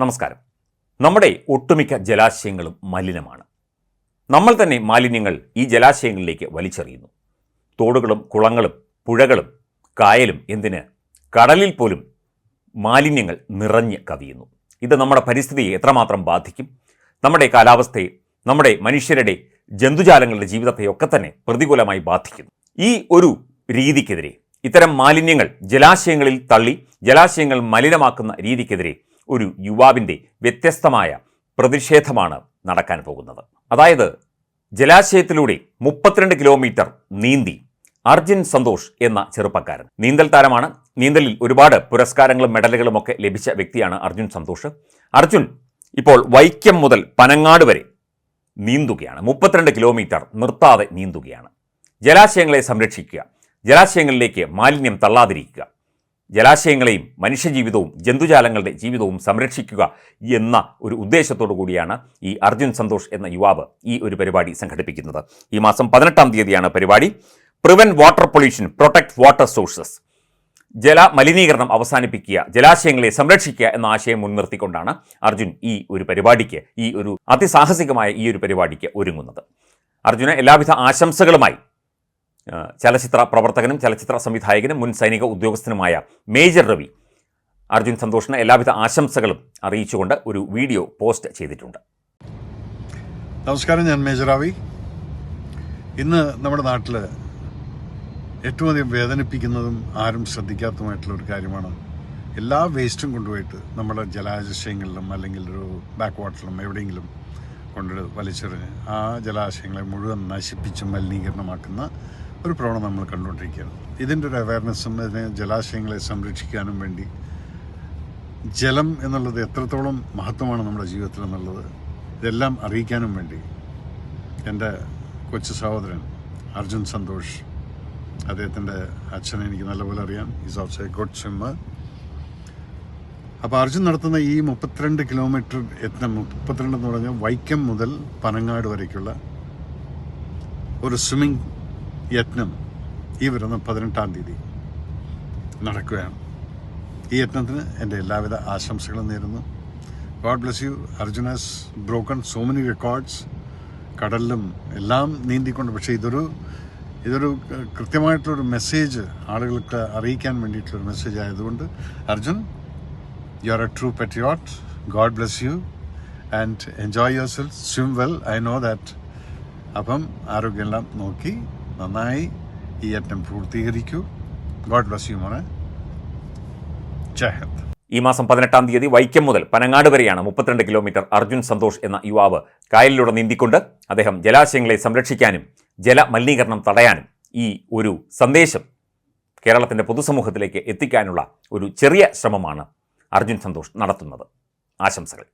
നമസ്കാരം. നമ്മുടെ ഒട്ടുമിക്ക ജലാശയങ്ങളും മലിനമാണ്. നമ്മൾ തന്നെ മാലിന്യങ്ങൾ ഈ ജലാശയങ്ങളിലേക്ക് വലിച്ചെറിയുന്നു. തോടുകളും കുളങ്ങളും പുഴകളും കായലും എന്തിന് കടലിൽ പോലും മാലിന്യങ്ങൾ നിറഞ്ഞ് കവിയുന്നു. ഇത് നമ്മുടെ പരിസ്ഥിതിയെ എത്രമാത്രം ബാധിക്കും? നമ്മുടെ കാലാവസ്ഥയെ നമ്മുടെ മനുഷ്യരുടെ ജന്തുജാലങ്ങളുടെ ജീവിതത്തെയൊക്കെ തന്നെ പ്രതികൂലമായി ബാധിക്കുന്നു. ഈ ഒരു രീതിക്കെതിരെ ഇത്തരം മാലിന്യങ്ങൾ ജലാശയങ്ങളിൽ തള്ളി ജലാശയങ്ങൾ മലിനമാക്കുന്ന രീതിക്കെതിരെ ഒരു യുവാവിന്റെ വ്യത്യസ്തമായ പ്രതിഷേധമാണ് നടക്കാൻ പോകുന്നത്. അതായത് ജലാശയത്തിലൂടെ മുപ്പത്തിരണ്ട് കിലോമീറ്റർ നീന്തി അർജുൻ സന്തോഷ് എന്ന ചെറുപ്പക്കാരൻ. നീന്തൽ താരമാണ്. നീന്തലിൽ ഒരുപാട് പുരസ്കാരങ്ങളും മെഡലുകളും ഒക്കെ ലഭിച്ച വ്യക്തിയാണ് അർജുൻ സന്തോഷ്. അർജുൻ ഇപ്പോൾ വൈക്കം മുതൽ പനങ്ങാട് വരെ നീന്തുകയാണ്. മുപ്പത്തിരണ്ട് കിലോമീറ്റർ നിർത്താതെ നീന്തുകയാണ്. ജലാശയങ്ങളെ സംരക്ഷിക്കുക. ജലാശയങ്ങളിലേക്ക് മാലിന്യം തള്ളാതിരിക്കുക. ജലാശയങ്ങളെയും മനുഷ്യജീവിതവും ജന്തുജാലങ്ങളുടെ ജീവിതവും സംരക്ഷിക്കുക എന്ന ഒരു ഉദ്ദേശത്തോടു കൂടിയാണ് ഈ അർജുൻ സന്തോഷ് എന്ന യുവാവ് ഈ ഒരു പരിപാടി സംഘടിപ്പിക്കുന്നത്. ഈ മാസം പതിനെട്ടാം തീയതിയാണ് പരിപാടി. Prevent water pollution protect water sources. ജല മലിനീകരണം അവസാനിപ്പിക്കുക ജലാശയങ്ങളെ സംരക്ഷിക്കുക എന്ന ആശയം മുൻനിർത്തിക്കൊണ്ടാണ് അർജുൻ ഈ ഒരു പരിപാടിക്ക് ഈ ഒരു അതിസാഹസികമായ ഈ ഒരു പരിപാടിക്ക് ഒരുങ്ങുന്നത്. അർജുന എല്ലാവിധ ആശംസകളുമായി ചലച്ചിത്ര പ്രവർത്തകനും ചലച്ചിത്ര സംവിധായകനും മുൻ സൈനിക ഉദ്യോഗസ്ഥനുമായ മേജർ രവി അർജുൻ സന്തോഷിന് എല്ലാവിധ ആശംസകളും അറിയിച്ചുകൊണ്ട് ഒരു വീഡിയോ പോസ്റ്റ് ചെയ്തിട്ടുണ്ട്. നമസ്കാരം ഞാൻ മേജർ രവി. ഇന്ന് നമ്മുടെ നാട്ടിൽ ഏറ്റവും അധികം വേദനിപ്പിക്കുന്നതും ആരും ശ്രദ്ധിക്കാത്തതുമായിട്ടുള്ള ഒരു കാര്യമാണ് എല്ലാ വേസ്റ്റും കൊണ്ടുപോയിട്ട് നമ്മുടെ ജലാശയങ്ങളിലും അല്ലെങ്കിൽ ഒരു ബാക്ക് വാട്ടറിലും എവിടെയെങ്കിലും കൊണ്ട് വലിച്ചെറിഞ്ഞ് ആ ജലാശയങ്ങളെ മുഴുവൻ നശിപ്പിച്ച് മലിനീകരണമാക്കുന്ന ഒരു പ്രവണത നമ്മൾ കണ്ടുകൊണ്ടിരിക്കുകയാണ്. ഇതിന്റെ ഒരു അവയർനെസ്സും ഇതിനെ ജലാശയങ്ങളെ സംരക്ഷിക്കാനും വേണ്ടി. ജലം എന്നുള്ളത് എത്രത്തോളം മഹത്വമാണ് നമ്മുടെ ജീവിതത്തിൽ എന്നുള്ളത് ഇതെല്ലാം അറിയിക്കാനും വേണ്ടി. എന്റെ കൊച്ചു സഹോദരൻ അർജുൻ സന്തോഷ് അദ്ദേഹത്തിന്റെ അച്ഛനെ എനിക്ക് നല്ലപോലെ അറിയാം. Is also a good swimmer അപ്പോൾ അർജുൻ നടത്തുന്ന ഈ മുപ്പത്തിരണ്ട് കിലോമീറ്റർ എത്തുന്ന മുപ്പത്തിരണ്ട് എന്ന് പറഞ്ഞാൽ വൈക്കം മുതൽ പനങ്ങാട് വരയ്ക്കുള്ള ഒരു സ്വിമ്മിംഗ് യത്നം ഈ വരുന്ന പതിനെട്ടാം തീയതി നടക്കുകയാണ്. ഈ യത്നത്തിന് എന്റെ എല്ലാവിധ ആശംസകളും നേരുന്നു. God bless you Arjun's broken so many records കടലിലും എല്ലാം നീന്തിക്കൊണ്ട് പക്ഷേ ഇതൊരു ഇതൊരു കൃത്യമായിട്ടുള്ളൊരു മെസ്സേജ് ആളുകൾക്ക് അറിയിക്കാൻ വേണ്ടിയിട്ടുള്ളൊരു മെസ്സേജ് ആയതുകൊണ്ട് Arjun you are a true patriot god bless you and enjoy yourself swim well I know that അപ്പം ആരോഗ്യമെല്ലാം നോക്കി നന്നായി ഈ യജ്ഞം പൂർത്തീകരിക്കൂ. ഗോഡ് ബ്ലസ് യു മോനെ ജയഹത് ഈ മാസം പതിനെട്ടാം തീയതി വൈക്കം മുതൽ പനങ്ങാട് വരെയാണ് മുപ്പത്തിരണ്ട് കിലോമീറ്റർ അർജുൻ സന്തോഷ് എന്ന യുവാവ് കായലിലൂടെ നീന്തിക്കൊണ്ട് അദ്ദേഹം ജലാശയങ്ങളെ സംരക്ഷിക്കാനും ജലമലിനീകരണം തടയാനും ഈ ഒരു സന്ദേശം കേരളത്തിന്റെ പൊതുസമൂഹത്തിലേക്ക് എത്തിക്കാനുള്ള ഒരു ചെറിയ ശ്രമമാണ് അർജുൻ സന്തോഷ് നടത്തുന്നത്. ആശംസകൾ.